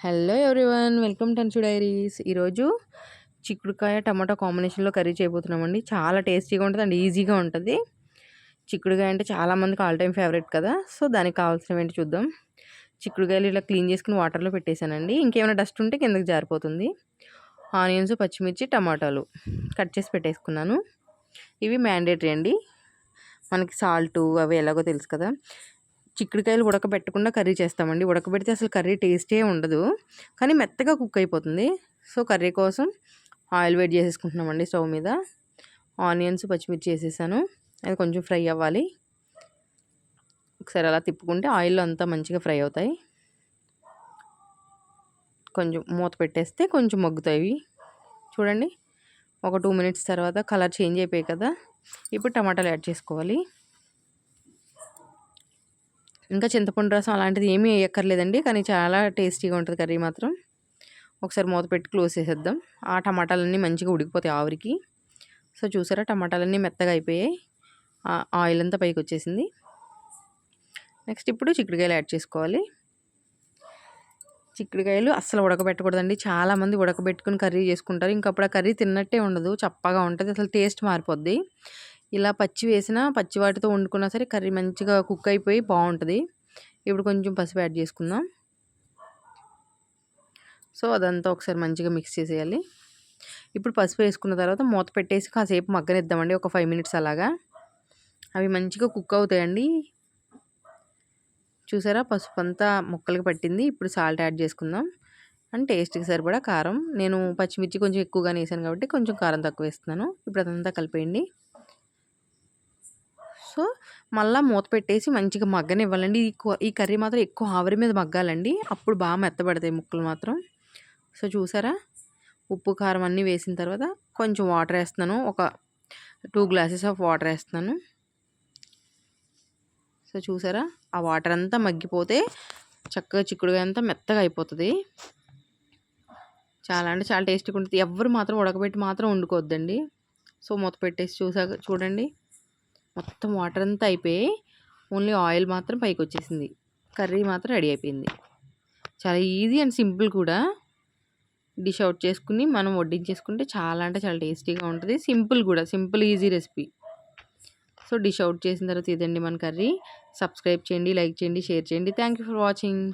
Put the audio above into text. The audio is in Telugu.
హలో ఎవ్రీవన్ వెల్కమ్ టెన్సు డైరీస్. ఈరోజు చిక్కుడుకాయ టమాటో కాంబినేషన్లో కర్రీ చేయబోతున్నామండి. చాలా టేస్టీగా ఉంటుంది అండ్ ఈజీగా ఉంటుంది. చిక్కుడుకాయ అంటే చాలామందికి ఆల్ టైమ్ ఫేవరెట్ కదా. సో దానికి కావాల్సినవి ఏంటి చూద్దాం. చిక్కుడుకాయలు ఇలా క్లీన్ చేసుకుని వాటర్లో పెట్టేశానండి. ఇంకేమైనా డస్ట్ ఉంటే కిందకి జారిపోతుంది. ఆనియన్స్ పచ్చిమిర్చి టమాటాలు కట్ చేసి పెట్టేసుకున్నాను. ఇవి మ్యాండేటరీ అండి. మనకి సాల్ట్ అవి ఎలాగో తెలుసు కదా. చిక్కుడుకాయలు ఉడకబెట్టకుండా కర్రీ చేస్తామండి. ఉడకబెడితే అసలు కర్రీ టేస్టే ఉండదు. కానీ మెత్తగా కుక్ అయిపోతుంది. సో కర్రీ కోసం ఆయిల్ వేడి చేసేసుకుంటున్నామండి స్టవ్ మీద. ఆనియన్స్ పచ్చిమిర్చి వేసేసాను. అది కొంచెం ఫ్రై అవ్వాలి. ఒకసారి అలా తిప్పుకుంటే ఆయిల్లో అంతా మంచిగా ఫ్రై అవుతాయి. కొంచెం మూత పెట్టేస్తే కొంచెం మగ్గుతాయి. చూడండి. ఒక టూ మినిట్స్ తర్వాత కలర్ చేంజ్ అయిపోయాయి కదా. ఇప్పుడు టమాటాలు యాడ్ చేసుకోవాలి. ఇంకా చింతపండు రసం అలాంటిది ఏమీ వేయక్కర్లేదండి. కానీ చాలా టేస్టీగా ఉంటుంది కర్రీ మాత్రం. ఒకసారి మూత పెట్టి క్లోజ్ చేసేద్దాం. ఆ టమాటాలన్నీ మంచిగా ఉడికిపోతాయి ఆవిరికి. సో చూసారా టమాటాలన్నీ మెత్తగా అయిపోయాయి. ఆయిల్ అంతా పైకి వచ్చేసింది. నెక్స్ట్ ఇప్పుడు చిక్కుడుకాయలు యాడ్ చేసుకోవాలి. చిక్కుడుకాయలు అస్సలు ఉడకబెట్టకూడదండి. చాలామంది ఉడకబెట్టుకుని కర్రీ చేసుకుంటారు. ఇంకప్పుడు ఆ కర్రీ తిన్నట్టే ఉండదు. చప్పగా ఉంటుంది. అసలు టేస్ట్ మారిపోద్ది. ఇలా పచ్చి వేసినా పచ్చి వాటితో వండుకున్నా సరే కర్రీ మంచిగా కుక్ అయిపోయి బాగుంటుంది. ఇప్పుడు కొంచెం పసుపు యాడ్ చేసుకుందాం. సో అదంతా ఒకసారి మంచిగా మిక్స్ చేసేయాలి. ఇప్పుడు పసుపు వేసుకున్న తర్వాత మూత పెట్టేసి కాసేపు మగ్గనిద్దామండి ఒక ఫైవ్ మినిట్స్ అలాగా. అవి మంచిగా కుక్ అవుతాయండి. చూసారా? పసుపు అంతా ముక్కలకి పట్టింది. ఇప్పుడు సాల్ట్ యాడ్ చేసుకుందాం. అండ్ టేస్ట్కి సరిపడా కారం. నేను పచ్చిమిర్చి కొంచెం ఎక్కువగానే వేసాను కాబట్టి కొంచెం కారం తక్కువ వేస్తున్నాను. ఇప్పుడు అదంతా కలిపేయండి. మళ్ళీ మూత పెట్టేసి మంచిగా మగ్గనివ్వాలండి. ఈ ఈ కర్రీ మాత్రం ఎక్కువ ఆవిరి మీద మగ్గాలండి. అప్పుడు బాగా మెత్తబడతాయి ముక్కలు మాత్రం. సో చూసారా? ఉప్పు కారం అన్నీ వేసిన తర్వాత కొంచెం వాటర్ వేస్తున్నాను. ఒక టూ గ్లాసెస్ ఆఫ్ వాటర్ వేస్తున్నాను. సో చూసారా? ఆ వాటర్ అంతా మగ్గిపోతే చక్కగా చిక్కుడుగా అంతా మెత్తగా అయిపోతుంది. చాలా అంటే చాలా టేస్టీగా ఉంటుంది. ఎవరు మాత్రం ఉడకబెట్టి మాత్రం వండుకోవద్దండి. సో మూత పెట్టేసి చూసాక చూడండి. మొత్తం వాటర్ అంతా అయిపోయి ఓన్లీ ఆయిల్ మాత్రం పైకి వచ్చేసింది కర్రీ మాత్రం రెడీ అయిపోయింది. చాలా ఈజీ అండ్ సింపుల్ కూడా. డిష్ అవుట్ చేసుకుని మనం వడ్డించేసుకుంటే చాలా అంటే చాలా టేస్టీగా ఉంటుంది. సింపుల్ కూడా simple easy recipe. So dish out చేసిన తర్వాత ఇదండి మన కర్రీ. సబ్స్క్రైబ్ చేయండి లైక్ చేయండి షేర్ చేయండి. Thank for watching.